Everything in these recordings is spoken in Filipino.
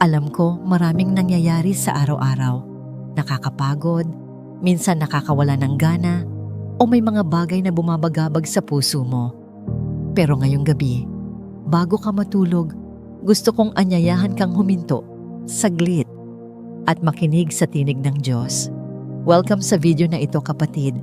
Alam ko maraming nangyayari sa araw-araw. Nakakapagod, minsan nakakawala ng gana, o may mga bagay na bumabagabag sa puso mo. Pero ngayong gabi, bago ka matulog, gusto kong anyayahan kang huminto, saglit, at makinig sa tinig ng Diyos. Welcome sa video na ito kapatid.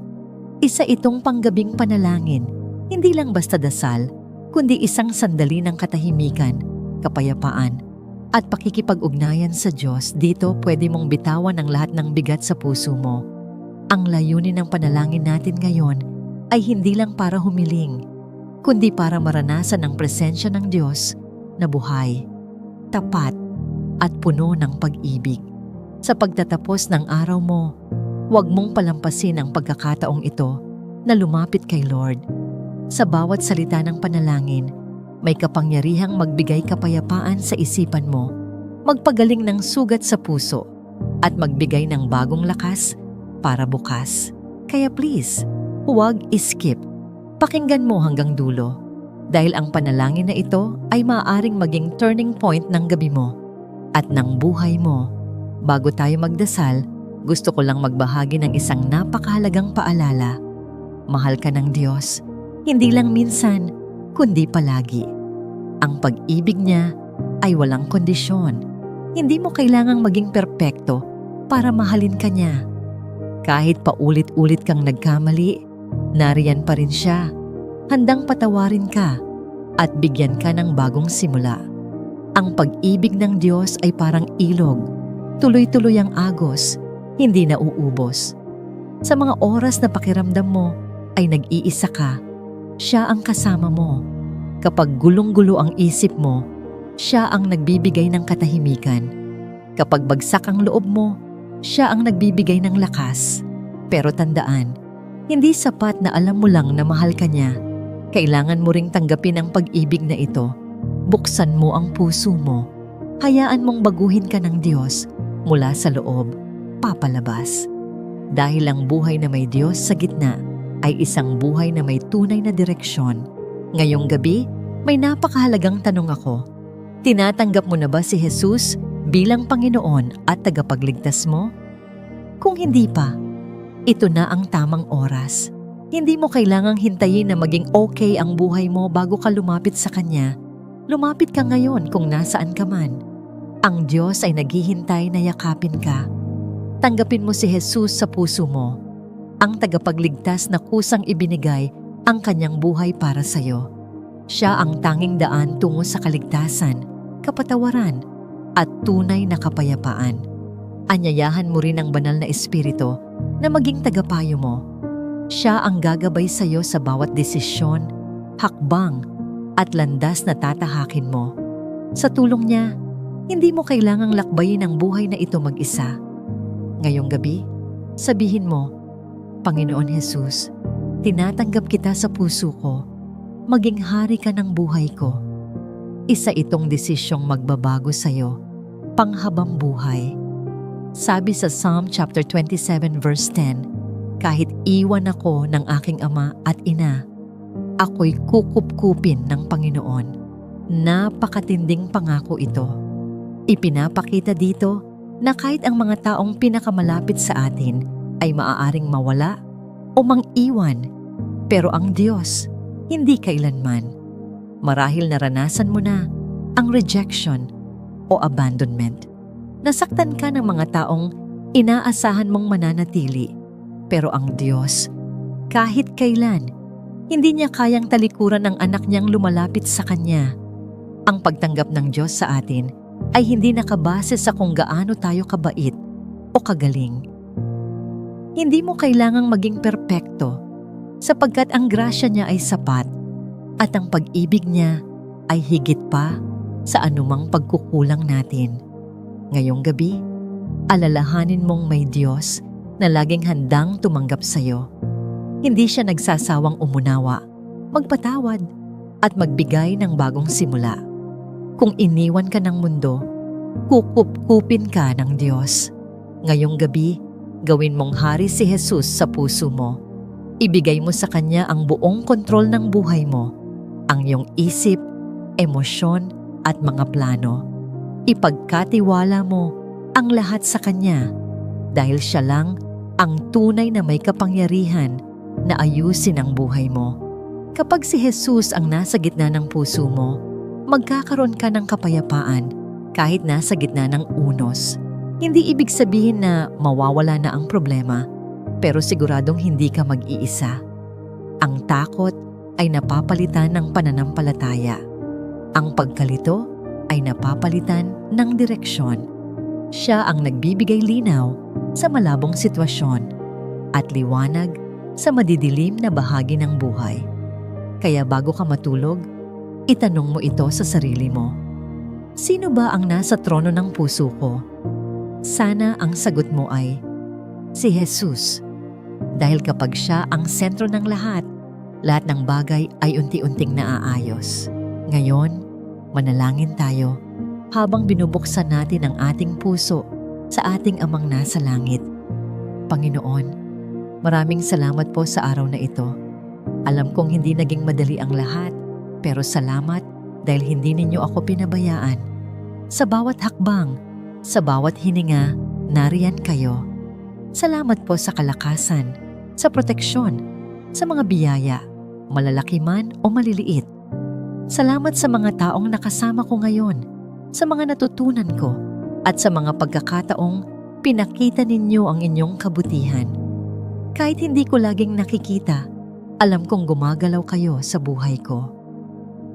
Isa itong panggabing panalangin, hindi lang basta dasal, kundi isang sandali ng katahimikan, kapayapaan, at pakikipag-ugnayan sa Diyos. Dito pwede mong bitawan ang lahat ng bigat sa puso mo. Ang layunin ng panalangin natin ngayon ay hindi lang para humiling, kundi para maranasan ang presensya ng Diyos na buhay, tapat, at puno ng pag-ibig. Sa pagtatapos ng araw mo, huwag mong palampasin ang pagkakataong ito na lumapit kay Lord. Sa bawat salita ng panalangin, may kapangyarihang magbigay kapayapaan sa isipan mo, magpagaling ng sugat sa puso, at magbigay ng bagong lakas para bukas. Kaya please, huwag iskip. Pakinggan mo hanggang dulo. Dahil ang panalangin na ito ay maaaring maging turning point ng gabi mo at ng buhay mo. Bago tayo magdasal, gusto ko lang magbahagi ng isang napakahalagang paalala. Mahal ka ng Diyos, hindi lang minsan, kundi palagi. Ang pag-ibig niya ay walang kondisyon. Hindi mo kailangang maging perpekto para mahalin ka niya. Kahit paulit-ulit kang nagkamali, nariyan pa rin siya. Handang patawarin ka at bigyan ka ng bagong simula. Ang pag-ibig ng Diyos ay parang ilog. Tuloy-tuloy ang agos, hindi na uubos. Sa mga oras na pakiramdam mo ay nag-iisa ka, siya ang kasama mo. Kapag gulong-gulo ang isip mo, siya ang nagbibigay ng katahimikan. Kapag bagsak ang loob mo, siya ang nagbibigay ng lakas. Pero tandaan, hindi sapat na alam mo lang na mahal ka niya. Kailangan mo ring tanggapin ang pag-ibig na ito. Buksan mo ang puso mo. Hayaan mong baguhin ka ng Diyos mula sa loob, papalabas. Dahil ang buhay na may Diyos sa gitna ay isang buhay na may tunay na direksyon. Ngayong gabi, may napakahalagang tanong ako. Tinatanggap mo na ba si Jesus bilang Panginoon at tagapagligtas mo? Kung hindi pa, ito na ang tamang oras. Hindi mo kailangang hintayin na maging okay ang buhay mo bago ka lumapit sa Kanya. Lumapit ka ngayon kung nasaan ka man. Ang Diyos ay naghihintay na yakapin ka. Tanggapin mo si Jesus sa puso mo. Ang tagapagligtas na kusang ibinigay ang kanyang buhay para sa iyo. Siya ang tanging daan tungo sa kaligtasan, kapatawaran, at tunay na kapayapaan. Anyayahan mo rin ang banal na espiritu na maging tagapayo mo. Siya ang gagabay sa iyo sa bawat desisyon, hakbang, at landas na tatahakin mo. Sa tulong niya, hindi mo kailangang lakbayin ang buhay na ito mag-isa. Ngayong gabi, sabihin mo, Panginoon Jesus, tinatanggap kita sa puso ko. Maging hari ka ng buhay ko. Isa itong desisyong magbabago sa iyo, panghabang buhay. Sabi sa Psalm chapter 27 verse 10, kahit iwan ako ng aking ama at ina, ako'y kukup-kupin ng Panginoon. Napakatinding pangako ito. Ipinapakita dito na kahit ang mga taong pinakamalapit sa atin ay maaaring mawala o mang-iwan, pero ang Diyos, hindi kailanman. Marahil naranasan mo na ang rejection o abandonment. Nasaktan ka ng mga taong inaasahan mong mananatili, pero ang Diyos, kahit kailan, hindi niya kayang talikuran ng anak niyang lumalapit sa Kanya. Ang pagtanggap ng Diyos sa atin ay hindi nakabase sa kung gaano tayo kabait o kagaling. Hindi mo kailangang maging perpekto sapagkat ang grasya niya ay sapat at ang pag-ibig niya ay higit pa sa anumang pagkukulang natin. Ngayong gabi, alalahanin mong may Diyos na laging handang tumanggap sa iyo. Hindi siya nagsasawang umunawa, magpatawad, at magbigay ng bagong simula. Kung iniwan ka ng mundo, kukup-kupin ka ng Diyos. Ngayong gabi, gawin mong hari si Jesus sa puso mo. Ibigay mo sa Kanya ang buong kontrol ng buhay mo, ang iyong isip, emosyon, at mga plano. Ipagkatiwala mo ang lahat sa Kanya dahil siya lang ang tunay na may kapangyarihan na ayusin ang buhay mo. Kapag si Jesus ang nasa gitna ng puso mo, magkakaroon ka ng kapayapaan kahit nasa gitna ng unos. Hindi ibig sabihin na mawawala na ang problema, pero siguradong hindi ka mag-iisa. Ang takot ay napapalitan ng pananampalataya. Ang pagkalito ay napapalitan ng direksyon. Siya ang nagbibigay linaw sa malabong sitwasyon at liwanag sa madidilim na bahagi ng buhay. Kaya bago ka matulog, itanong mo ito sa sarili mo. Sino ba ang nasa trono ng puso ko? Sana ang sagot mo ay, si Jesus. Dahil kapag siya ang sentro ng lahat, lahat ng bagay ay unti-unting naaayos. Ngayon, manalangin tayo habang binubuksan natin ang ating puso sa ating amang nasa langit. Panginoon, maraming salamat po sa araw na ito. Alam kong hindi naging madali ang lahat, pero salamat dahil hindi ninyo ako pinabayaan. Sa bawat hakbang, sa bawat hininga, nariyan kayo. Salamat po sa kalakasan, sa proteksyon, sa mga biyaya, malalaki man o maliliit. Salamat sa mga taong nakasama ko ngayon, sa mga natutunan ko, at sa mga pagkakataong pinakita ninyo ang inyong kabutihan. Kahit hindi ko laging nakikita, alam kong gumagalaw kayo sa buhay ko.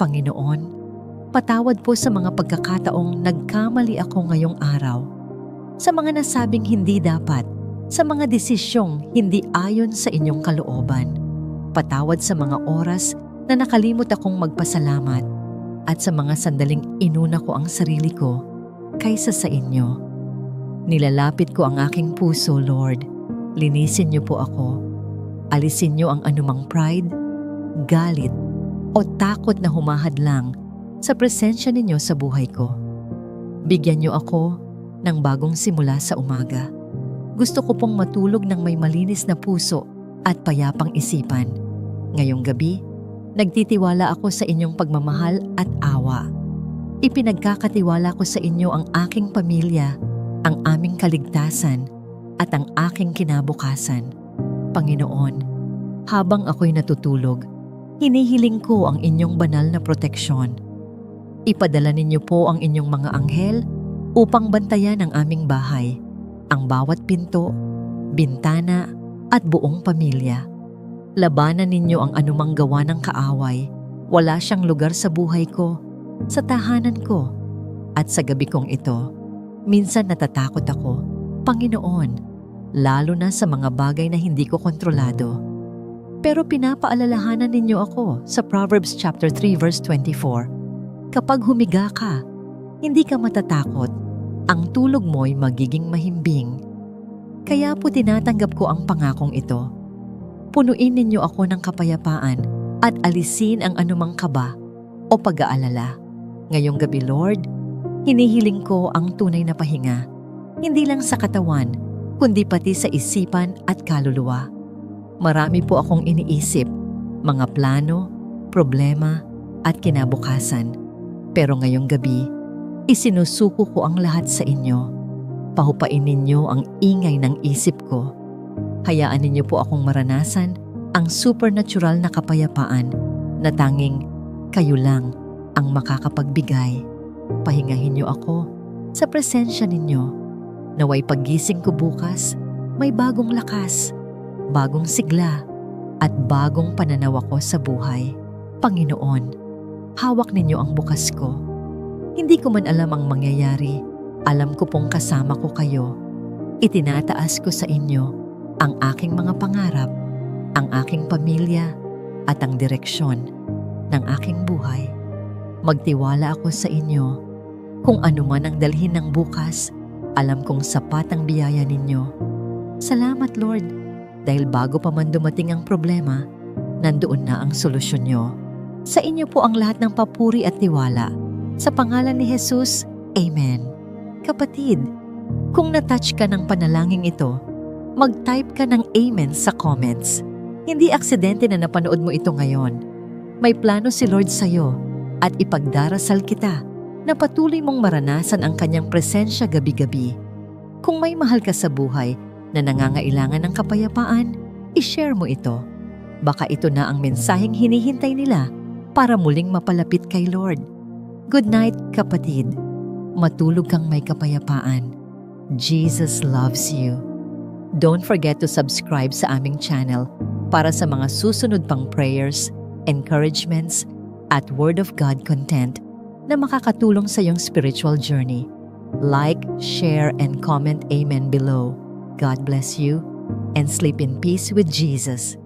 Panginoon, patawad po sa mga pagkakataong nagkamali ako ngayong araw. Sa mga nasabing hindi dapat, sa mga desisyong hindi ayon sa inyong kalooban. Patawad sa mga oras na nakalimot akong magpasalamat at sa mga sandaling inuna ko ang sarili ko kaysa sa inyo. Nilalapit ko ang aking puso, Lord. Linisin niyo po ako. Alisin niyo ang anumang pride, galit, o takot na humahadlang sa presensya ninyo sa buhay ko. Bigyan niyo ako ng bagong simula sa umaga. Gusto ko pong matulog ng may malinis na puso at payapang isipan. Ngayong gabi, nagtitiwala ako sa inyong pagmamahal at awa. Ipinagkakatiwala ko sa inyo ang aking pamilya, ang aming kaligtasan, at ang aking kinabukasan. Panginoon, habang ako'y natutulog, hinihiling ko ang inyong banal na proteksyon. Ipadala ninyo po ang inyong mga anghel upang bantayan ang aming bahay, ang bawat pinto, bintana, at buong pamilya. Labanan ninyo ang anumang gawa ng kaaway. Wala siyang lugar sa buhay ko, sa tahanan ko, at sa gabi kong ito. Minsan natatakot ako, Panginoon, lalo na sa mga bagay na hindi ko kontrolado. Pero pinapaalalahanan ninyo ako sa Proverbs chapter 3 verse 24. Kapag humiga ka, hindi ka matatakot. Ang tulog mo'y magiging mahimbing. Kaya po tinatanggap ko ang pangakong ito. Punuin ninyo ako ng kapayapaan at alisin ang anumang kaba o pag-aalala. Ngayong gabi, Lord, hinihiling ko ang tunay na pahinga. Hindi lang sa katawan, kundi pati sa isipan at kaluluwa. Marami po akong iniisip, mga plano, problema, at kinabukasan. Pero ngayong gabi, isinusuko ko ang lahat sa inyo. Pahupain ninyo ang ingay ng isip ko. Hayaan ninyo po akong maranasan ang supernatural na kapayapaan na tanging kayo lang ang makakapagbigay. Pahingahin niyo ako sa presensya ninyo. Naway paggising ko bukas, may bagong lakas, bagong sigla, at bagong pananaw ako sa buhay. Panginoon, hawak ninyo ang bukas ko. Hindi ko man alam ang mangyayari, alam ko pong kasama ko kayo. Itinataas ko sa inyo ang aking mga pangarap, ang aking pamilya, at ang direksyon ng aking buhay. Magtiwala ako sa inyo. Kung ano man ang dalhin ng bukas, alam kong sapat ang biyaya ninyo. Salamat Lord, dahil bago pa man dumating ang problema, nandoon na ang solusyon nyo. Sa inyo po ang lahat ng papuri at tiwala. Sa pangalan ni Jesus, Amen. Kapatid, kung natouch ka ng panalangin ito, mag-type ka ng Amen sa comments. Hindi aksidente na napanood mo ito ngayon. May plano si Lord sa'yo at ipagdarasal kita na patuloy mong maranasan ang kanyang presensya gabi-gabi. Kung may mahal ka sa buhay na nangangailangan ng kapayapaan, ishare mo ito. Baka ito na ang mensaheng hinihintay nila para muling mapalapit kay Lord. Good night, kapatid. Matulog kang may kapayapaan. Jesus loves you. Don't forget to subscribe sa aming channel para sa mga susunod pang prayers, encouragements, at Word of God content na makakatulong sa iyong spiritual journey. Like, share, and comment Amen below. God bless you and sleep in peace with Jesus.